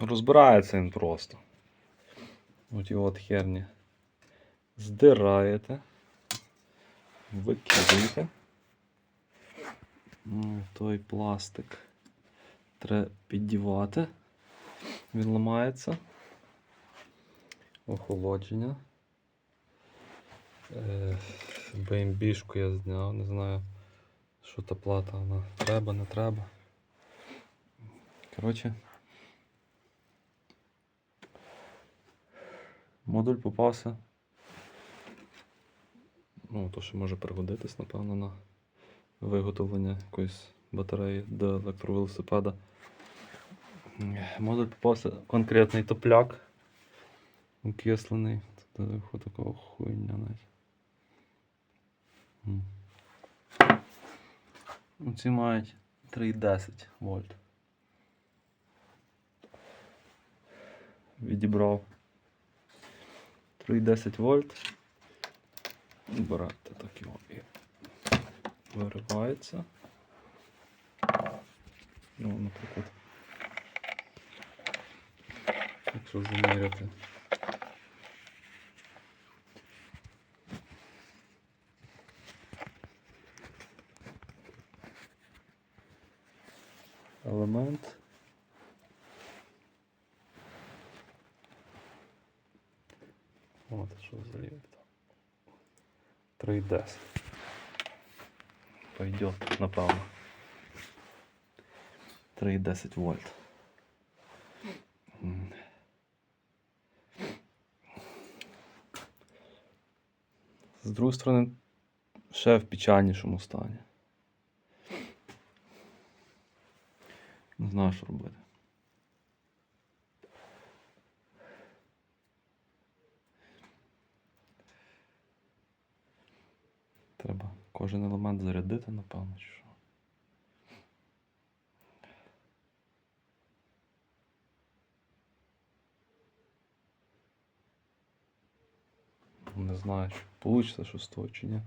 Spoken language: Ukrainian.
Розбирається він просто. От його от херні. Здираєте. Викидаєте. Ну, Той пластик треба піддівати. Він ламається. Охолодження. Е, БМБшку я зняв, не знаю, що та плата вона треба, не треба. Коротше. Модуль попався. Ну, то що може пригодитись, напевно, на виготовлення якоїсь батареї до електровелосипеда. Модуль попався конкретний топляк. Окислений. Тут виходить такого хуйня навіть. Ну, Ці мають 3,10 вольт. Відібрав 3,10 вольт. Берете так його і виривається. Ну, наприклад. Якщо заміряти. Елемент. От, що взагалі там. 3,10. Пойдет, напевно. 3,10 вольт. З другої сторони, ще в печальнішому стані. Не знаю, що робити. Треба кожен елемент зарядити, напевно, чи що. Не знаю, чи вийде щось з того чи ні.